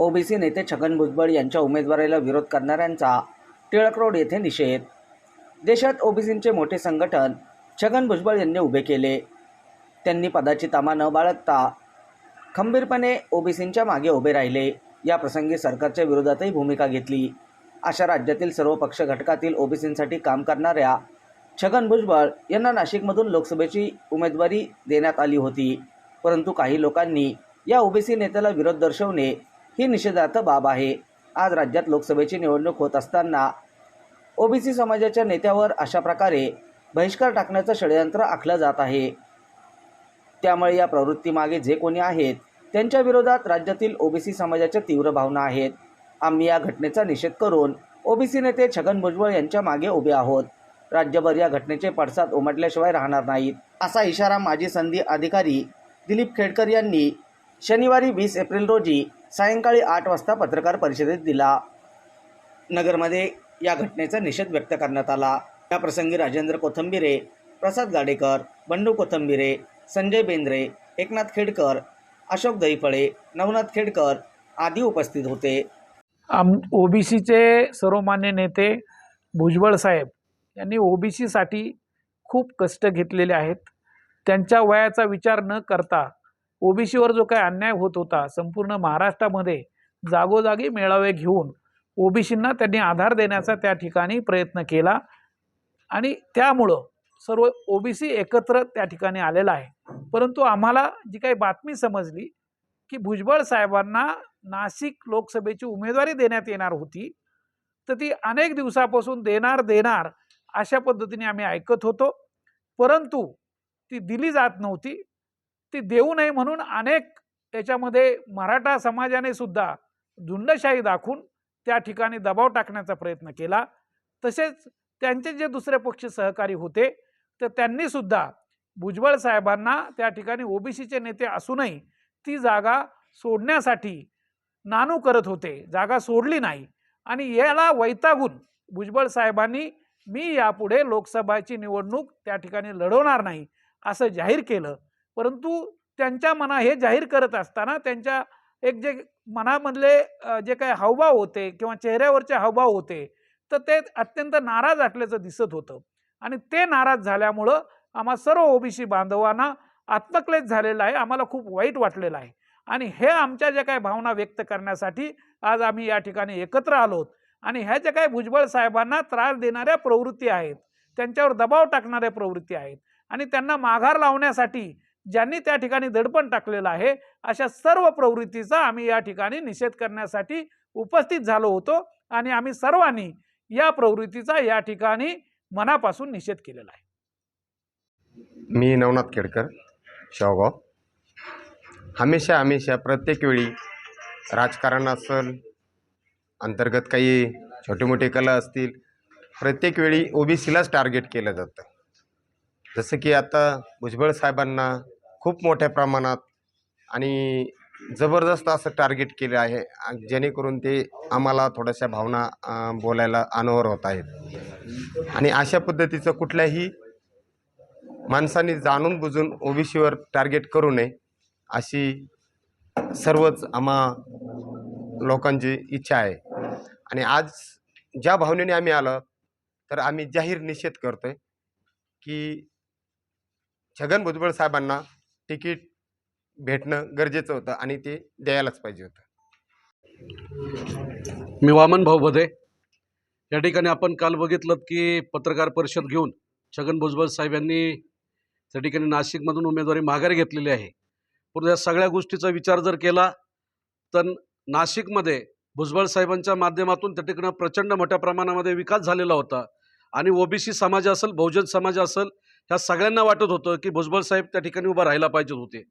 OBC नेते छगन भुजबळ यांच्या उमेदवारीला विरोध करणाऱ्यांचा टिळक रोड येथे निषेध. देशात ओबीसींचे मोठे संघटन छगन भुजबळ यांनी उभे केले. त्यांनी पदाची तामा न बाळगता खंबीरपणे ओबीसींच्या मागे उभे राहिले. या प्रसंगी सरकारच्या विरोधातही भूमिका घेतली. अशा राज्यातील सर्व पक्ष घटकातील ओबीसींसाठी काम करणाऱ्या छगन भुजबळ यांना नाशिकमधून लोकसभेची उमेदवारी देण्यात आली होती. परंतु काही लोकांनी या ओबीसी नेत्याला विरोध दर्शवणे ही निषेधार्थ बाब आहे. आज राज्यात लोकसभेची निवडणूक होत असताना ओबीसी समाजाच्या नेत्यावर अशा प्रकारे बहिष्कार टाकण्याचं षडयंत्र आखलं जात आहे. त्यामुळे या प्रवृत्तीमागे जे कोणी आहेत त्यांच्या विरोधात राज्यातील ओबीसी समाजाच्या तीव्र भावना आहेत. आम्ही या घटनेचा निषेध करून ओबीसी नेते छगन भुजबळ यांच्या मागे उभे आहोत. राज्यभर या घटनेचे पडसाद उमटल्याशिवाय राहणार नाहीत. असा इशारा माजी संधी अधिकारी दिलीप खेडकर यांनी शनिवारी वीस एप्रिल रोजी सायंकाळी आठ वाजता पत्रकार परिषदेत दिला. नगरमध्ये या घटनेचा निषेध व्यक्त करण्यात आला. या प्रसंगी राजेंद्र कोथंबिरे प्रसाद गाडेकर बंडू कोथंबिरे संजय बेंद्रे एकनाथ खेडकर अशोक दहीफळे नवनाथ खेडकर आदी उपस्थित होते. आम ओबीसीचे सर्वमान्य नेते भुजबळ साहेब यांनी ओबीसीसाठी खूप कष्ट घेतलेले आहेत. त्यांच्या वयाचा विचार न करता ओबीसीवर जो काही अन्याय होत होता संपूर्ण महाराष्ट्रामध्ये जागोजागी मेळावे घेऊन ओबीसींना त्यांनी आधार देण्याचा त्या ठिकाणी प्रयत्न केला. आणि त्यामुळं सर्व ओबीसी एकत्र त्या ठिकाणी आलेला आहे. परंतु आम्हाला जी काही बातमी समजली की भुजबळ साहेबांना नाशिक लोकसभेची उमेदवारी देण्यात येणार होती तर ती अनेक दिवसापासून देणार देणार अशा पद्धतीने आम्ही ऐकत होतो. परंतु ती दिली जात नव्हती. ती देऊ नये म्हणून अनेक याच्यामध्ये मराठा समाजाने सुद्धा झुंडशाही दाखवून त्या ठिकाणी दबाव टाकण्याचा प्रयत्न केला. तसेच त्यांचे जे दुसरे पक्ष सहकारी होते तर त्यांनी सुद्धा भुजबळ साहेबांना त्या ठिकाणी ओबीसीचे नेते असूनही ती जागा सोडण्यासाठी नानू करत होते. जागा सोडली नाही. आणि याला वैतागून भुजबळ साहेबांनी मी यापुढे लोकसभाची निवडणूक त्या ठिकाणी लढवणार नाही असं जाहीर केलं. परंतु त्यांच्या मना हे जाहीर करत असताना त्यांच्या एक जे मनामधले जे काही हावभाव होते किंवा चेहऱ्यावरचे हावभाव होते तर ते अत्यंत नाराज असल्याचं दिसत होतं. आणि ते नाराज झाल्यामुळं आम्हा सर्व ओबीसी बांधवांना आत्मक्लेश झालेला आहे आम्हाला खूप वाईट वाटलेलं आहे. आणि हे आमच्या ज्या काही भावना व्यक्त करण्यासाठी आज आम्ही या ठिकाणी एकत्र आलोत आणि ह्या ज्या काही भुजबळ साहेबांना त्रास देणाऱ्या प्रवृत्ती आहेत त्यांच्यावर दबाव टाकणाऱ्या प्रवृत्ती आहेत आणि त्यांना माघार लावण्यासाठी ज्यांनी त्या ठिकाणी दडपण टाकलेलं आहे अशा सर्व प्रवृत्तीचा आम्ही या ठिकाणी निषेध करण्यासाठी उपस्थित झालो होतो आणि आम्ही सर्वांनी या प्रवृत्तीचा या ठिकाणी मनापासून निषेध केलेला आहे. मी नवनाथ खेडकर शेवगाव. हमेशा हमेशा प्रत्येक वेळी राजकारण असेल अंतर्गत काही छोटे मोठे कला असतील प्रत्येक वेळी ओबीसीलाच टार्गेट केलं जातं. जसं की आता भुजबळ साहेबांना खूप मोठ्या प्रमाणात आणि जबरदस्त असं टार्गेट केलं आहे. जेणेकरून ते आम्हाला थोड्याशा भावना बोलायला अनावर होत आहेत. आणि अशा पद्धतीचं कुठल्याही माणसांनी जाणून बुजून ओबीसीवर टार्गेट करू नये अशी सर्वच आम्हा लोकांची इच्छा आहे. आणि आज ज्या भावनेने आम्ही आलो तर आम्ही जाहीर निषेध करतो आहे की छगन भुजबळ साहेबांना तिकीट भेटणं गरजेचं होतं आणि ते द्यायलाच पाहिजे होतं. मी वामन भाऊ भदे. या ठिकाणी आपण काल बघितलं की पत्रकार परिषद घेऊन छगन भुजबळ साहेब यांनी त्या ठिकाणी नाशिकमधून उमेदवारी माघारी घेतलेली आहे. पण या सगळ्या गोष्टीचा विचार जर केला तर नाशिकमध्ये भुजबळ साहेबांच्या माध्यमातून त्या ठिकाणी प्रचंड मोठ्या प्रमाणामध्ये विकास झालेला होता. आणि ओबीसी समाज असेल बहुजन समाज असेल ह्या सगळ्यांना वाटत होतं की भुजबळ साहेब त्या ठिकाणी उभा राहायला पाहिजे होते.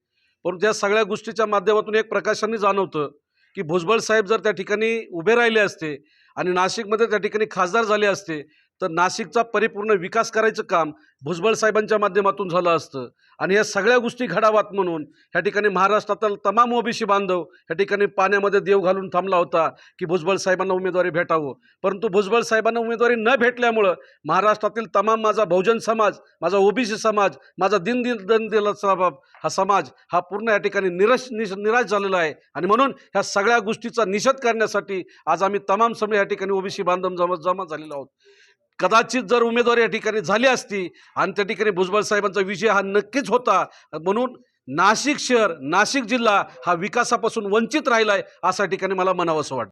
परंतु या सगळ्या गोष्टीच्या माध्यमातून एक प्रकाशाने जाणवतं की भुजबळ साहेब जर त्या ठिकाणी उभे राहिले असते आणि नाशिकमध्ये त्या ठिकाणी खासदार झाले असते तर नाशिकचा परिपूर्ण विकास करायचं काम भुजबळ साहेबांच्या माध्यमातून झालं असतं. आणि या सगळ्या गोष्टी घडाव्यात म्हणून ह्या ठिकाणी महाराष्ट्रातील तमाम ओबीसी बांधव ह्या ठिकाणी पाण्यामध्ये देव घालून थांबला होता की भुजबळ साहेबांना उमेदवारी भेटावं. परंतु भुजबळ साहेबांना उमेदवारी न भेटल्यामुळं महाराष्ट्रातील तमाम माझा बहुजन समाज माझा ओबीसी समाज माझा दिन दिन हा समाज हा पूर्ण या ठिकाणी निरश निश निराश झालेला आहे. आणि म्हणून ह्या सगळ्या गोष्टीचा निषेध करण्यासाठी आज आम्ही तमाम समय या ठिकाणी ओबीसी बांधव जमा जमा झालेलो आहोत. कदाचित जर उमेदवारी या ठिकाणी झाली असती आणि त्या ठिकाणी भुजबळ साहेबांचा विजय हा नक्कीच होता म्हणून नाशिक शहर नाशिक जिल्हा हा विकासापासून वंचित राहिला आहे अशा ठिकाणी मला म्हणावं असं वाटतं.